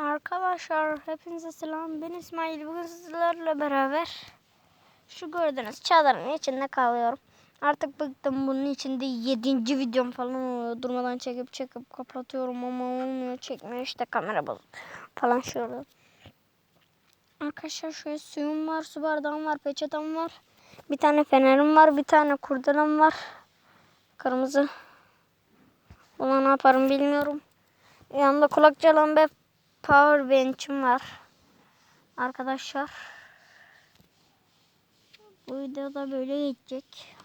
Arkadaşlar hepinize selam. Ben İsmail. Bugün sizlerle beraber şu gördüğünüz çadırın içinde kalıyorum. Artık bıktım bunun içinde yedinci videom falan oluyor. Durmadan çekip çekip kapatıyorum ama olmuyor. Çekmiyor işte kamera bozuk falan şöyle. Arkadaşlar şöyle suyum var, su bardağım var, peçetem var. Bir tane fenerim var, bir tane kurdelem var. Kırmızı. Buna ne yaparım bilmiyorum. Yanımda kulak çalan ve power bench'im var. Arkadaşlar. Bu videoda böyle geçecek.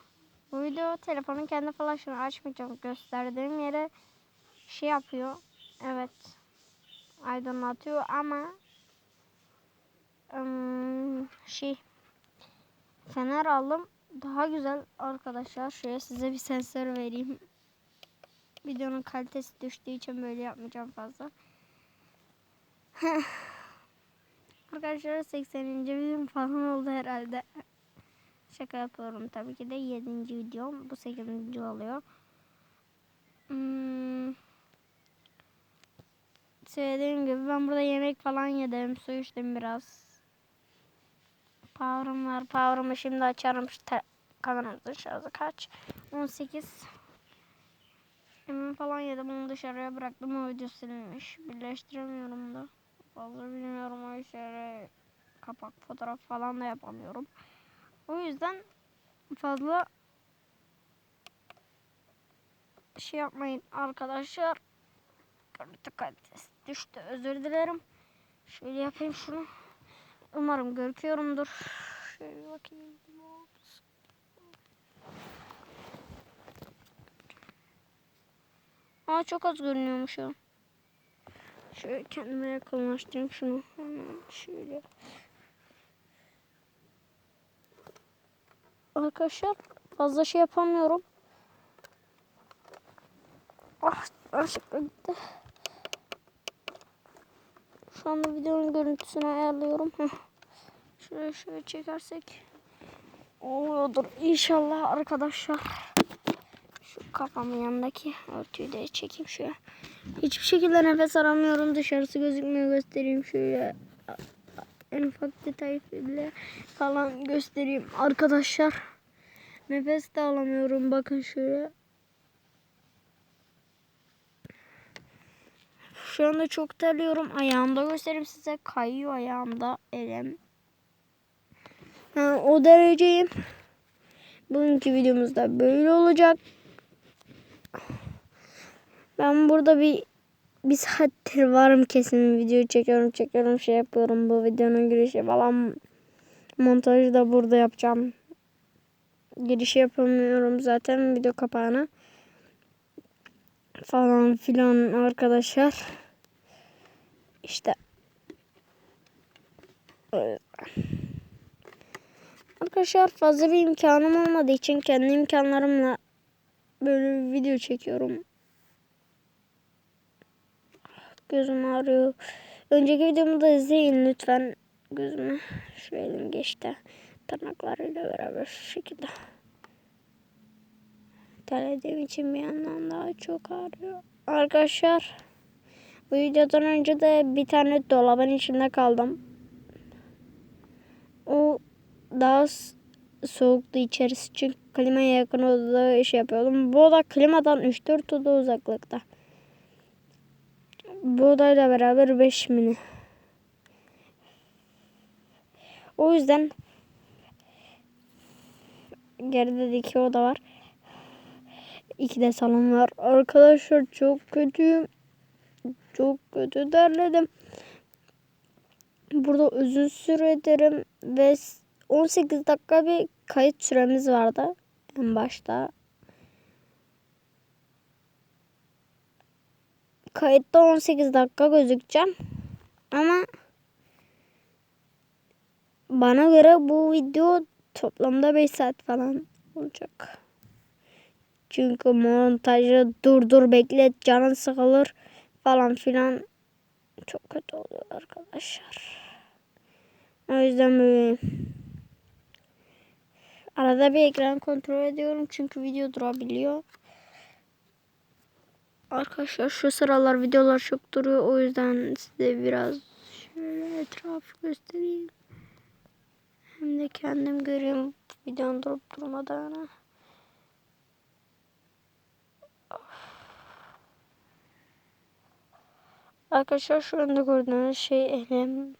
Bu video telefonun kendi flaşını açmayacağım. Gösterdiğim yere şey yapıyor. Evet. Aydınlatıyor ama ım, şey fener aldım. Daha güzel arkadaşlar. Şöyle size bir sensör vereyim. Videonun kalitesi düştüğü için böyle yapmayacağım fazla. Arkadaşlar 80. videom falan oldu herhalde. Şaka yapıyorum tabii ki de 7. videom. Bu 8. oluyor. Hmm. Söylediğim gibi ben burada yemek falan yedim. Su içtim biraz. Power'ım var. Power'ımı şimdi açarım. Şu te- kameranın şarjı kaç? 18. Yemek falan yedim. Onu dışarıya bıraktım. O video silinmiş. Birleştiremiyorum da. Fazla bilmiyorum o işleri. Kapak fotoğraf falan da yapamıyorum. O yüzden fazla şey yapmayın arkadaşlar. Görüntü kalitesi düştü. Özür dilerim. Şöyle yapayım şunu. Umarım görüküyorumdur. Şöyle bakayım. Aa çok az görünüyormuş ya. Şöyle kendime yakınlaştırayım şunu. Hemen şöyle. Arkadaşlar fazla şey yapamıyorum. Ah gerçekten gitti. Şu anda videonun görüntüsünü ayarlıyorum. Şöyle şöyle çekersek oluyordur inşallah arkadaşlar. Şu kafamın yanındaki örtüyü de çekeyim şöyle. Hiçbir şekilde nefes alamıyorum. Dışarısı gözükmüyor göstereyim şöyle. En ufak detay bile falan göstereyim arkadaşlar. Nefes de alamıyorum. Bakın şöyle. Şu anda çok terliyorum. Ayağımda göstereyim size. Kayıyor ayağımda elim. Ha, o dereceyim. Bugünkü videomuzda böyle olacak. Ben burada bir bir saattir varım kesin video çekiyorum çekiyorum şey yapıyorum bu videonun girişi falan montajı da burada yapacağım. Girişi yapamıyorum zaten video kapağını falan filan arkadaşlar. İşte Arkadaşlar fazla bir imkanım olmadığı için kendi imkanlarımla böyle bir video çekiyorum. Gözüm ağrıyor. Önceki videomu da izleyin lütfen. Gözüme şu elim geçti. Tırnaklarıyla beraber şu şekilde. Terlediğim için bir yandan daha çok ağrıyor. Arkadaşlar bu videodan önce de bir tane dolabın içinde kaldım. O daha soğuktu içerisi çünkü klimaya yakın odada iş yapıyordum. Bu oda klimadan 3-4 oda uzaklıkta. Bu odayla beraber 5 mini. O yüzden geride de iki oda var. İki de salon var. Arkadaşlar çok kötüyüm. Çok kötü derledim. Burada uzun süredir ve 18 dakika bir kayıt süremiz vardı en başta. Kayıtta 18 dakika gözükeceğim. Ama bana göre bu video toplamda 5 saat falan olacak. Çünkü montajı durdur beklet canın sıkılır falan filan çok kötü oluyor arkadaşlar. O yüzden böyle arada bir ekran kontrol ediyorum çünkü video durabiliyor. Arkadaşlar şu sıralar videolar çok duruyor. O yüzden size biraz şöyle etrafı göstereyim. Hem de kendim göreyim videonun durup durmadığını. Arkadaşlar şu anda gördüğünüz şey elim.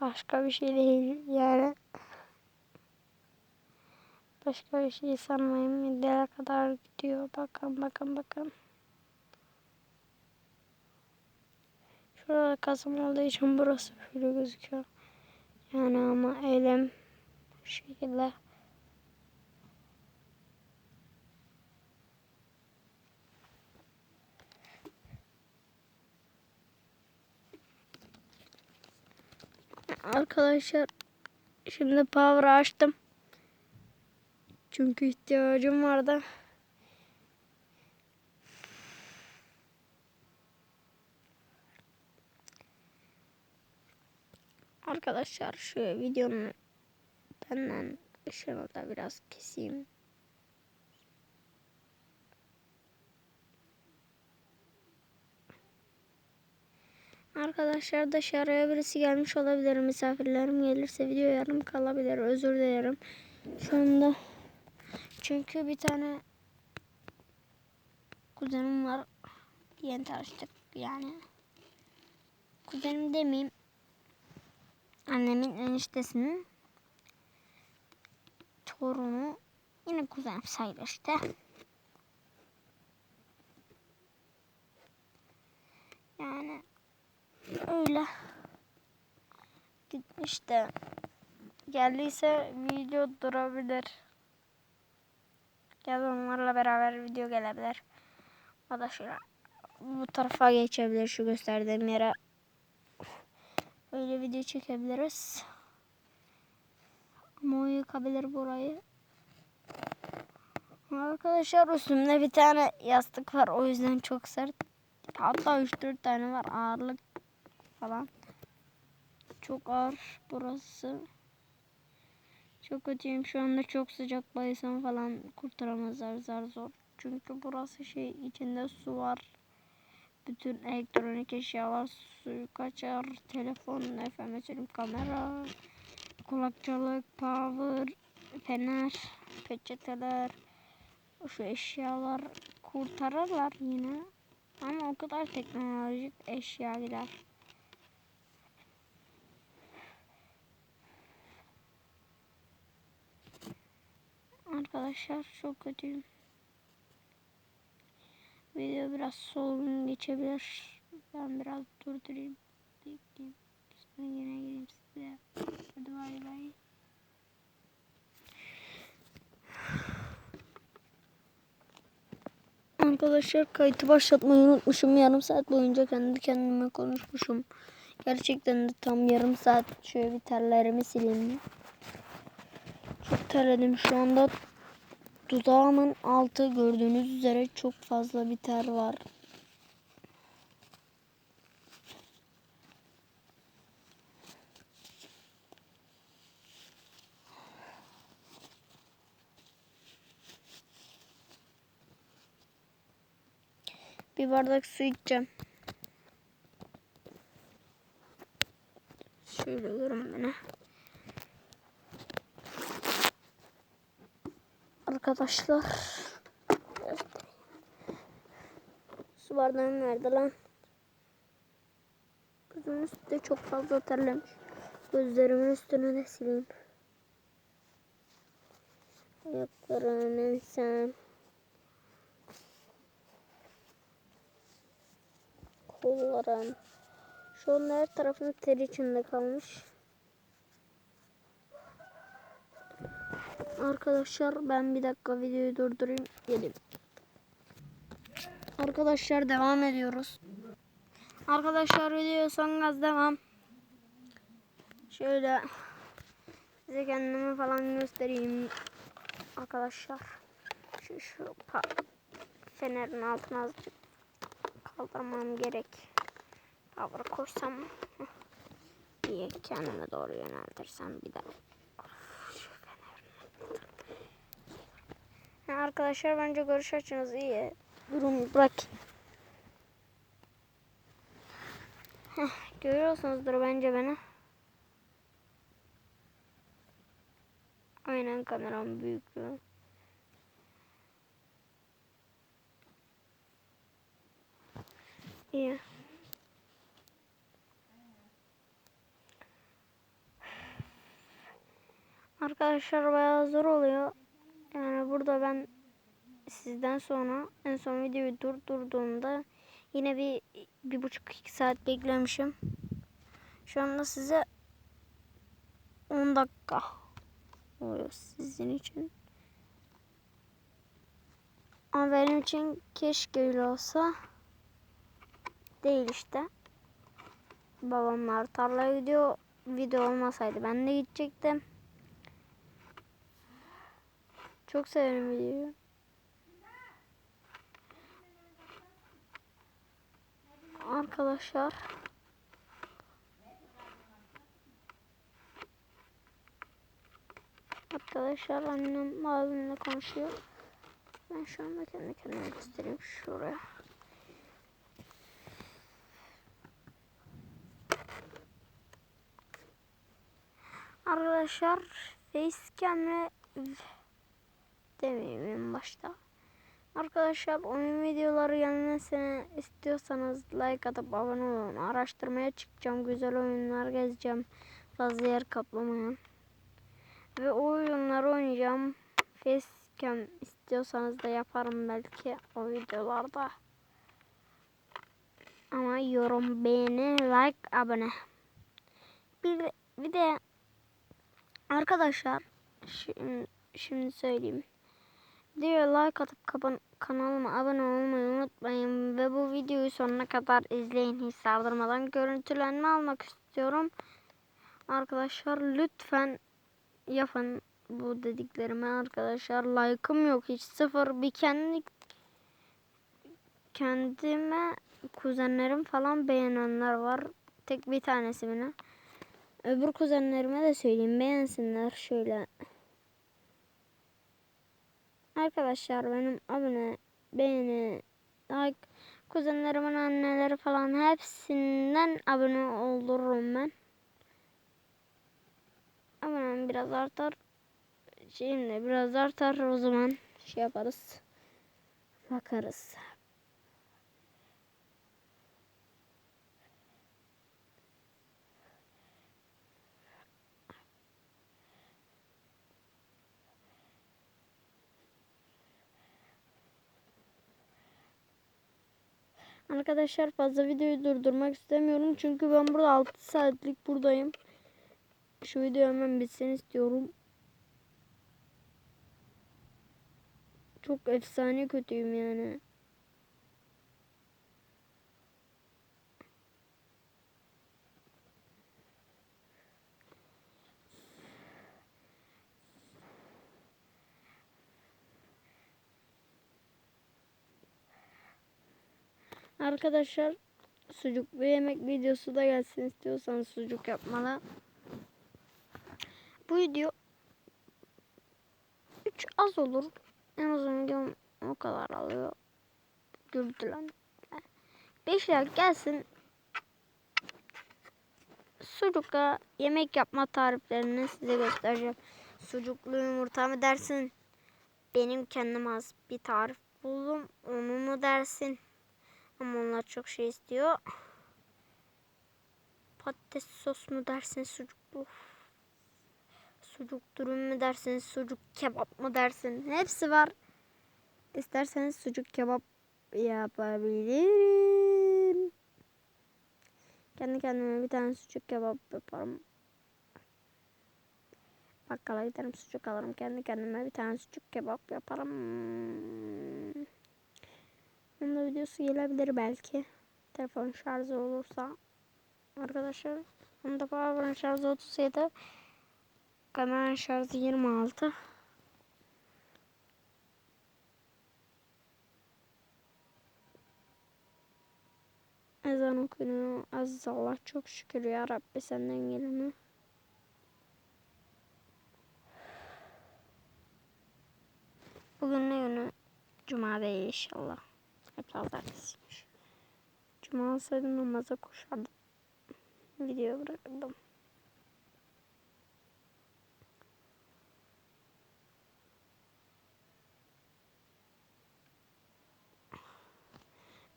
Başka bir şey değil yani. Başka bir şey sanmayın. Mideye kadar gidiyor. Bakın bakın bakın. Şurada kasım olduğu için burası böyle gözüküyor. Yani ama elim bu şekilde. Arkadaşlar şimdi power açtım. Çünkü ihtiyacım vardı. Arkadaşlar şu videonun benden ışığını da biraz keseyim. Arkadaşlar dışarıya birisi gelmiş olabilir. Misafirlerim gelirse video yarım kalabilir. Özür dilerim. Şu anda çünkü bir tane kuzenim var. Yeni tanıştık yani. Kuzenim demeyeyim. Annemin eniştesinin torunu yine kuzenim sayılır işte. Yani öyle gitmiş de geldiyse video durabilir. Ya da onlarla beraber video gelebilir. O da şöyle bu tarafa geçebilir şu gösterdiğim yere. Öyle video çekebiliriz. Ama yıkabilir burayı. Arkadaşlar üstümde bir tane yastık var. O yüzden çok sert. Hatta 3-4 tane var ağırlık falan. Çok ağır burası. Çok kötüyüm şu anda çok sıcak bayılsam falan kurtaramazlar zar zor. Çünkü burası şey içinde su var. Bütün elektronik eşyalar suyu kaçar. Telefon, efendim söyleyeyim kamera, kulakçılık, power, fener, peçeteler, şu eşyalar kurtarırlar yine. Ama o kadar teknolojik eşya gider. Arkadaşlar çok kötüyüm. Video biraz solgun geçebilir. Ben biraz durdurayım. Bekleyeyim. Sonra yine gireyim size. Hadi bay bay. Arkadaşlar kayıtı başlatmayı unutmuşum. Yarım saat boyunca kendi kendime konuşmuşum. Gerçekten de tam yarım saat. Şöyle bir terlerimi sileyim. Çok terledim şu anda. Dudağımın altı gördüğünüz üzere çok fazla bir ter var. Bir bardak su içeceğim. Şöyle olurum bana. Arkadaşlar. Su bardağım nerede lan? Gözümün üstü de çok fazla terlemiş. Gözlerimin üstüne de sileyim. Ayaklarım, ensem. Kollarım. Şu an her tarafım ter içinde kalmış. Arkadaşlar ben bir dakika videoyu durdurayım. Gelin. Arkadaşlar devam ediyoruz. Arkadaşlar video son gaz devam. Şöyle size kendimi falan göstereyim. Arkadaşlar şu şu fenerin altına azıcık kaldırmam gerek. Power koysam diye kendime doğru yöneltirsem bir daha. Arkadaşlar bence görüş açınız iyi. Durum bırak. Heh, görüyorsunuzdur bence beni. Aynen kameram büyüklüğü. İyi. Arkadaşlar bayağı zor oluyor. Yani burada ben sizden sonra en son videoyu durdurduğumda yine bir bir buçuk iki saat beklemişim. Şu anda size 10 dakika oluyor sizin için. Ama benim için keşke öyle olsa. Değil işte. Babamlar tarlaya gidiyor. Video olmasaydı ben de gidecektim. Çok severim videoyu. Arkadaşlar. Arkadaşlar annem abimle konuşuyor. Ben şu anda kendi kendime göstereyim şuraya. Arkadaşlar facecam'le demeyeyim en başta. Arkadaşlar oyun videoları gelmesini istiyorsanız like atıp abone olun. Araştırmaya çıkacağım. Güzel oyunlar gezeceğim. Fazla yer kaplamayan. Ve o oyunları oynayacağım. Facecam istiyorsanız da yaparım belki o videolarda. Ama yorum, beğeni, like, abone. Bir, bir de arkadaşlar şimdi, şimdi söyleyeyim. Videoya like atıp kanalıma abone olmayı unutmayın. Ve bu videoyu sonuna kadar izleyin. Hiç görüntülenme almak istiyorum. Arkadaşlar lütfen yapın bu dediklerimi arkadaşlar. Like'ım yok hiç sıfır. Bir kendi kendime kuzenlerim falan beğenenler var. Tek bir tanesi bile. Öbür kuzenlerime de söyleyeyim beğensinler şöyle. Arkadaşlar benim abone, beğeni, like, kuzenlerimin anneleri falan hepsinden abone olurum ben. Abonem biraz artar. Şeyim de biraz artar o zaman şey yaparız. Bakarız. Arkadaşlar fazla videoyu durdurmak istemiyorum. Çünkü ben burada 6 saatlik buradayım. Şu video hemen bitsin istiyorum. Çok efsane kötüyüm yani. Arkadaşlar sucuklu yemek videosu da gelsin istiyorsanız sucuk yapmalı. Bu video 3 az olur. En uzun videom o kadar alıyor. Güldülen. 5 like gelsin. Sucukla yemek yapma tariflerini size göstereceğim. Sucuklu yumurta mı dersin? Benim kendim az bir tarif buldum. Onu mu dersin? Ama onlar çok şey istiyor. Patates sos mu dersin sucuklu? Sucuk dürüm mü dersin? Sucuk kebap mı dersin? Hepsi var. İsterseniz sucuk kebap yapabilirim. Kendi kendime bir tane sucuk kebap yaparım. Bakkala giderim sucuk alırım. Kendi kendime bir tane sucuk kebap yaparım. Onun videosu gelebilir belki. Telefon şarjı olursa. Arkadaşlar. Onda power şarjı 37. Kamera şarjı 26. Ezan okunuyor. Aziz Allah çok şükür ya Rabbi senden gelene. Bugün ne günü? Cuma değil inşallah. Pazartesiymiş. Cuma olsaydı namaza koşardım. video bıraktım.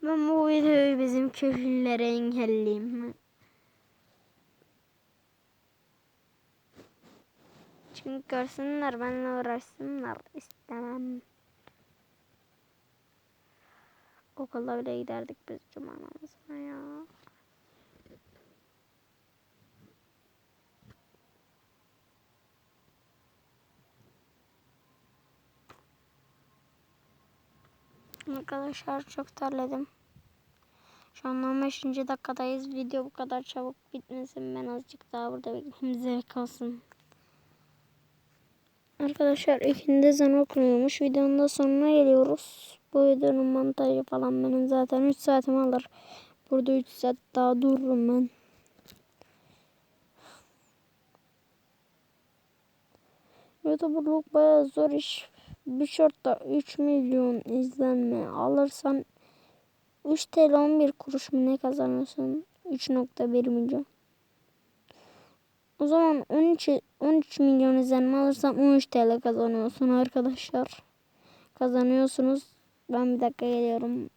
Ben bu videoyu bizim köylülere engelleyeyim. Çünkü görsünler benimle uğraşsınlar istemem. Okula bile giderdik biz cuma namazına ya. Arkadaşlar çok terledim. Şu an 15. dakikadayız. Video bu kadar çabuk bitmesin. Ben azıcık daha burada bekleyeyim. Zevk olsun. Arkadaşlar ikindi ezan okunuyormuş. Videonun da sonuna geliyoruz. Bu videonun montajı falan benim zaten 3 saatimi alır. Burada 3 saat daha dururum ben. YouTuber'lık bayağı zor iş. Bir şortta 3 milyon izlenme alırsan 3 TL 11 kuruş mu ne kazanıyorsun? 3.1 milyon. O zaman 13 13 milyon izlenme alırsan 13 TL kazanıyorsun arkadaşlar. Kazanıyorsunuz. Ben bir dakika geliyorum.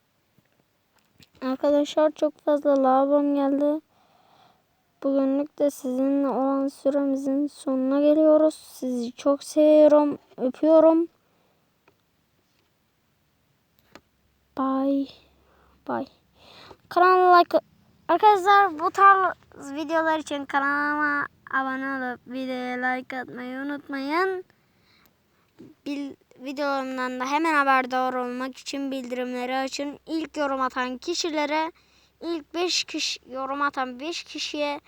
Arkadaşlar çok fazla lavabom geldi. Bugünlük de sizinle olan süremizin sonuna geliyoruz. Sizi çok seviyorum. Öpüyorum. Bye. Bye. Kanala like Arkadaşlar bu tarz videolar için kanalıma abone olup videoya like atmayı unutmayın. Bil, videolarımdan da hemen haberdar olmak için bildirimleri açın. İlk yorum atan kişilere ilk 5 kişi yorum atan 5 kişiye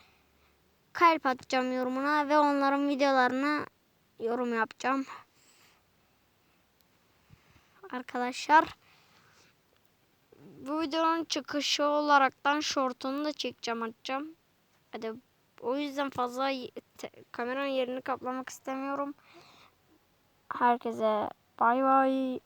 kalp atacağım yorumuna ve onların videolarına yorum yapacağım. Arkadaşlar bu videonun çıkışı olaraktan şortunu da çekeceğim atacağım. Hadi o yüzden fazla kameranın yerini kaplamak istemiyorum. Herkese bay bay.